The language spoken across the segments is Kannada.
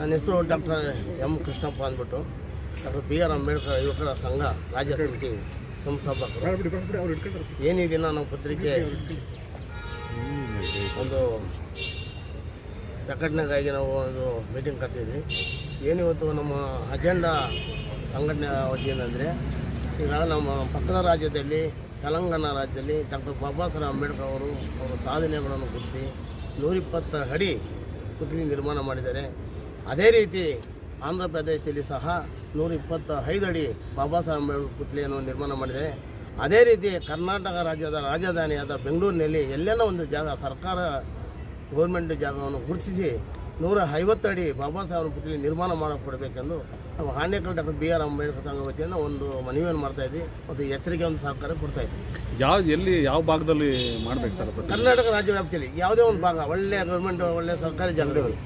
ನನ್ನ ಹೆಸರು ಡಾಕ್ಟರ್ ಎಂ ಕೃಷ್ಣಪ್ಪ ಅಂದ್ಬಿಟ್ಟು ಡಾಕ್ಟರ್ ಬಿ ಆರ್ ಅಂಬೇಡ್ಕರ್ ಯುವಕರ ಸಂಘ ರಾಜ್ಯ ಸಮಿತಿ ಸಂಸ್ಥಾಪಕರು. ಏನು ಈ ದಿನ ನಾವು ಪತ್ರಿಕೆ ಒಂದು ಪ್ರಕಟಣೆಗಾಗಿ ನಾವು ಒಂದು ಮೀಟಿಂಗ್ ಕರೆದಿದ್ವಿ ಏನಿವತ್ತು ನಮ್ಮ ಅಜೆಂಡಾ ಸಂಘಟನೆ ವತಿಯಿಂದಂದರೆ, ಈಗ ನಮ್ಮ ಪಕ್ಕದ ರಾಜ್ಯದಲ್ಲಿ, ತೆಲಂಗಾಣ ರಾಜ್ಯದಲ್ಲಿ ಡಾಕ್ಟರ್ ಬಾಬಾ ಸಾಹೇಬ್ ಅಂಬೇಡ್ಕರ್ ಅವರು ಅವರ ಸಾಧನೆಗಳನ್ನು ಗುರುತಿಸಿ ನೂರಿಪ್ಪತ್ತು ಅಡಿ ಪುತ್ರಿ ನಿರ್ಮಾಣ ಮಾಡಿದ್ದಾರೆ. ಅದೇ ರೀತಿ ಆಂಧ್ರ ಪ್ರದೇಶದಲ್ಲಿ ಸಹ ನೂರ ಇಪ್ಪತ್ತ ಐದು ಅಡಿ ಬಾಬಾ ಸಾಹೇಬ್ ಅಂಬೇಡ್ಕರ್ ಪುತ್ಲಿಯನ್ನು ನಿರ್ಮಾಣ ಮಾಡಿದೆ. ಅದೇ ರೀತಿ ಕರ್ನಾಟಕ ರಾಜ್ಯದ ರಾಜಧಾನಿಯಾದ ಬೆಂಗಳೂರಿನಲ್ಲಿ ಎಲ್ಲೆಲ್ಲ ಒಂದು ಜಾಗ ಸರ್ಕಾರ ಗೌರ್ಮೆಂಟ್ ಜಾಗವನ್ನು ಗುರುತಿಸಿ ನೂರ ಐವತ್ತು ಅಡಿ ಬಾಬಾ ಸಾಹೇಬ್ ಪುತ್ಲಿ ನಿರ್ಮಾಣ ಮಾಡಿಕೊಡ್ಬೇಕೆಂದು ನಾವು Anekal doctor B R Ambedkar ಸಂಘ ವತಿಯಿಂದ ಒಂದು ಮನವಿಯನ್ನು ಮಾಡ್ತಾ ಇದ್ವಿ ಮತ್ತು ಎಚ್ಚರಿಕೆ ಒಂದು ಸಹಕಾರ ಕೊಡ್ತಾ ಇದ್ವಿ. ಯಾವ ಎಲ್ಲಿ ಯಾವ ಭಾಗದಲ್ಲಿ ಮಾಡಬೇಕು ಸರ್ ಕರ್ನಾಟಕ ರಾಜ್ಯ ವ್ಯಾಪ್ತಿಯಲ್ಲಿ ಯಾವುದೇ ಒಂದು ಭಾಗ ಒಳ್ಳೆಯ ಗೌರ್ಮೆಂಟ್ ಒಳ್ಳೆಯ ಸರ್ಕಾರಿ ಜಾಗದಲ್ಲಿ.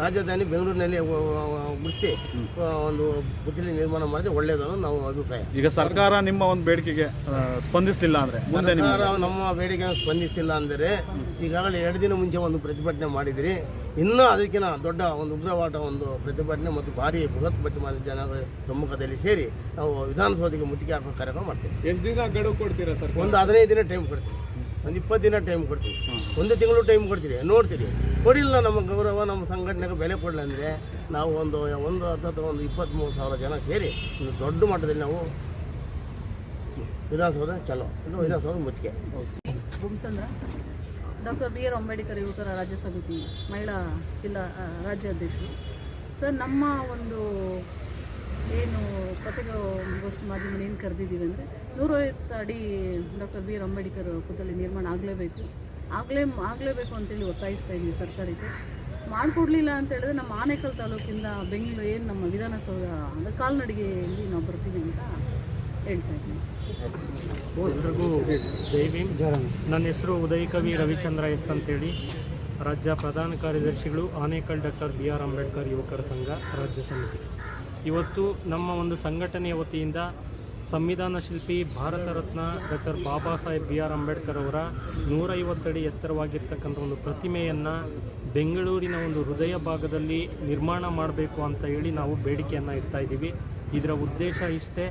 ರಾಜಧಾನಿ ಬೆಂಗಳೂರಿನಲ್ಲಿ ಗುಡಿಸಿ ಒಂದು ಬುದ್ಧಿ ನಿರ್ಮಾಣ ಮಾಡಿದ್ರೆ ಒಳ್ಳೆಯದು ಅನ್ನೋದು ನಾವು ಅಭಿಪ್ರಾಯ. ಈಗ ಸರ್ಕಾರ ನಿಮ್ಮ ಒಂದು ಬೇಡಿಕೆಗೆ ಸ್ಪಂದಿಸಲಿಲ್ಲ ಅಂದ್ರೆ ಮುಂದೆ ನಿಮ್ಮ ಸರ್ಕಾರ ನಮ್ಮ ಬೇಡಿಕೆ ಸ್ಪಂದಿಸಿಲ್ಲ ಅಂದರೆ ಈಗಾಗಲೇ ಎರಡು ದಿನ ಮುಂಚೆ ಒಂದು ಪ್ರತಿಭಟನೆ ಮಾಡಿದಿರಿ. ಇನ್ನೂ ಅದಕ್ಕಿಂತ ದೊಡ್ಡ ಒಂದು ಉಗ್ರವಾದ ಒಂದು ಪ್ರತಿಭಟನೆ ಮತ್ತು ಭಾರಿ ಬೃಹತ್ ಪ್ರತಿಭಟನೆ ಜನಗಳ ಸಮ್ಮುಖದಲ್ಲಿ ಸೇರಿ ನಾವು ವಿಧಾನಸೌಧಕ್ಕೆ ಮುತ್ತಿಗೆ ಹಾಕುವ ಕಾರ್ಯಕ್ರಮ ಮಾಡ್ತೀವಿ. ಎಷ್ಟು ದಿನ ಗಡುವು ಕೊಡ್ತೀರಾ ಸರ್ ಒಂದು ಹದಿನೈದು ದಿನ ಟೈಮ್ ಕೊಡ್ತೀವಿ. ಒಂದು ಇಪ್ಪತ್ತು ದಿನ ಟೈಮ್ ಕೊಡ್ತೀವಿ. ಒಂದು ತಿಂಗಳು ಟೈಮ್ ಕೊಡ್ತೀರಿ. ನೋಡ್ತೀರಿ. ಕೊಡಿಲ್ಲ ನಮ್ಮ ಗೌರವ, ನಮ್ಮ ಸಂಘಟನೆಗೆ ಬೆಲೆ ಕೊಡಲಿಲ್ಲ ಅಂದರೆ ನಾವು ಒಂದು ಒಂದು ಅಥವಾ ಒಂದು ಇಪ್ಪತ್ತ್ಮೂರು ಸಾವಿರ ಜನ ಸೇರಿ ಒಂದು ದೊಡ್ಡ ಮಟ್ಟದಲ್ಲಿ ನಾವು ವಿಧಾನಸೌಧ ಚಲೋ ಇದು ವಿಧಾನಸೌಧ ಮುಚ್ಚಿಗೆ. ಡಾಕ್ಟರ್ ಬಿ ಆರ್ ಅಂಬೇಡ್ಕರ್ ಯುವಕರ ರಾಜ್ಯ ಸಮಿತಿ ಮಹಿಳಾ ಜಿಲ್ಲಾ ರಾಜ್ಯ ರಾಜ್ಯಾಧ್ಯಕ್ಷರು ಸರ್, ನಮ್ಮ ಒಂದು ಏನು ಪತ್ರಿಕಾಗೋಷ್ಠಿ ಮಾಧ್ಯಮ ಏನು ಕರೆದಿದ್ದೀವಿ ಅಂದರೆ ನೂರೈವತ್ತು ಅಡಿ ಡಾಕ್ಟರ್ ಬಿ ಆರ್ ಅಂಬೇಡ್ಕರ್ ಪುತ್ಥಳಿ ನಿರ್ಮಾಣ ಆಗಲೇಬೇಕು. ಆಗಲೇ ಆಗಲೇಬೇಕು ಅಂತೇಳಿ ಒತ್ತಾಯಿಸ್ತಾ ಇದ್ದೀವಿ ಸರ್ಕಾರಕ್ಕೆ. ಮಾಡಿಕೊಡ್ಲಿಲ್ಲ ಅಂತ ಹೇಳಿದ್ರೆ ನಮ್ಮ ಆನೇಕಲ್ ತಾಲೂಕಿಂದ ಬೆಂಗಳೂರು ಏನು ನಮ್ಮ ವಿಧಾನಸೌಧ ಅಂದರೆ ಕಾಲ್ನಡಿಗೆಯಲ್ಲಿ ನಾವು ಬರ್ತೀವಿ ಅಂತ ಹೇಳ್ತಾ ಎಲ್ರಿಗೂ ಜೈ ನನ್ನ ಹೆಸರು ಉದಯ ಕವಿ ರವಿಚಂದ್ರ ಎಸ್ ಅಂತೇಳಿ. ರಾಜ್ಯ ಪ್ರಧಾನ ಕಾರ್ಯದರ್ಶಿಗಳು Anekal doctor B R Ambedkar ಯುವಕರ ಸಂಘ, ರಾಜ್ಯ ಸಮಿತಿ. ಇವತ್ತು ನಮ್ಮ ಒಂದು ಸಂಘಟನೆಯ ವತಿಯಿಂದ ಸಂವಿಧಾನ ಶಿಲ್ಪಿ Bharat Ratna doctor Baba Saheb B R Ambedkar ಅವರ ನೂರೈವತ್ತಡಿ ಎತ್ತರವಾಗಿರ್ತಕ್ಕಂಥ ಒಂದು ಪ್ರತಿಮೆಯನ್ನು ಬೆಂಗಳೂರಿನ ಒಂದು ಹೃದಯ ಭಾಗದಲ್ಲಿ ನಿರ್ಮಾಣ ಮಾಡಬೇಕು ಅಂತ ಹೇಳಿ ನಾವು ಬೇಡಿಕೆಯನ್ನು ಇಡ್ತಾ ಇದ್ದೀವಿ. ಇದರ ಉದ್ದೇಶ ಇಷ್ಟೇ.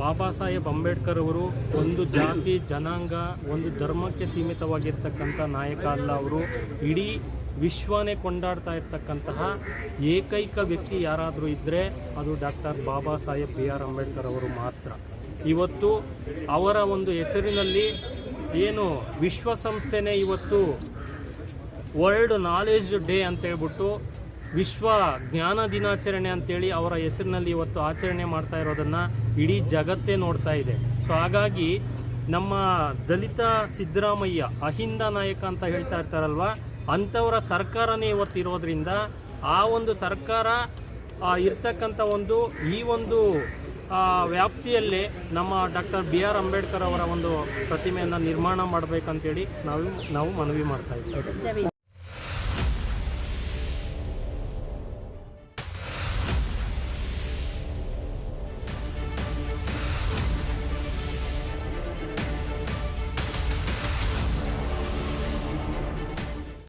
ಬಾಬಾ ಸಾಹೇಬ್ ಅಂಬೇಡ್ಕರ್ ಅವರು ಒಂದು ಜಾತಿ, ಜನಾಂಗ, ಒಂದು ಧರ್ಮಕ್ಕೆ ಸೀಮಿತವಾಗಿರ್ತಕ್ಕಂಥ ನಾಯಕ ಅಲ್ಲ ಅವರು. ಇಡೀ ವಿಶ್ವನೇ ಕೊಂಡಾಡ್ತಾ ಇರ್ತಕ್ಕಂತಹ ಏಕೈಕ ವ್ಯಕ್ತಿ ಯಾರಾದರೂ ಇದ್ದರೆ ಅದು doctor Baba Saheb B R Ambedkar ಅವರು ಮಾತ್ರ. ಇವತ್ತು ಅವರ ಒಂದು ಹೆಸರಿನಲ್ಲಿ ಏನು ವಿಶ್ವಸಂಸ್ಥೆನೇ ಇವತ್ತು ವರ್ಲ್ಡ್ ನಾಲೆಜ್ ಡೇ ಅಂತ ಹೇಳ್ಬಿಟ್ಟು ವಿಶ್ವ ಜ್ಞಾನ ದಿನಾಚರಣೆ ಅಂತೇಳಿ ಅವರ ಹೆಸರಿನಲ್ಲಿ ಇವತ್ತು ಆಚರಣೆ ಮಾಡ್ತಾ ಇರೋದನ್ನು ಇಡೀ ಜಗತ್ತೇ ನೋಡ್ತಾ ಇದೆ. ಸೊ ಹಾಗಾಗಿ ನಮ್ಮ ದಲಿತ ಸಿದ್ದರಾಮಯ್ಯ, ಅಹಿಂದ ನಾಯಕ ಅಂತ ಹೇಳ್ತಾ ಇರ್ತಾರಲ್ವ ಅಂಥವರ ಸರ್ಕಾರನೇ ಇವತ್ತು ಇರೋದ್ರಿಂದ ಆ ಒಂದು ಸರ್ಕಾರ ಇರ್ತಕ್ಕಂಥ ಒಂದು, ಈ ಒಂದು ವ್ಯಾಪ್ತಿಯಲ್ಲೇ ನಮ್ಮ ಡಾಕ್ಟರ್ ಬಿ ಆರ್ ಅಂಬೇಡ್ಕರ್ ಅವರ ಒಂದು ಪ್ರತಿಮೆಯನ್ನು ನಿರ್ಮಾಣ ಮಾಡಬೇಕಂತೇಳಿ ನಾವು ನಾವು ಮನವಿ ಮಾಡ್ತಾ ಇದ್ದೀವಿ.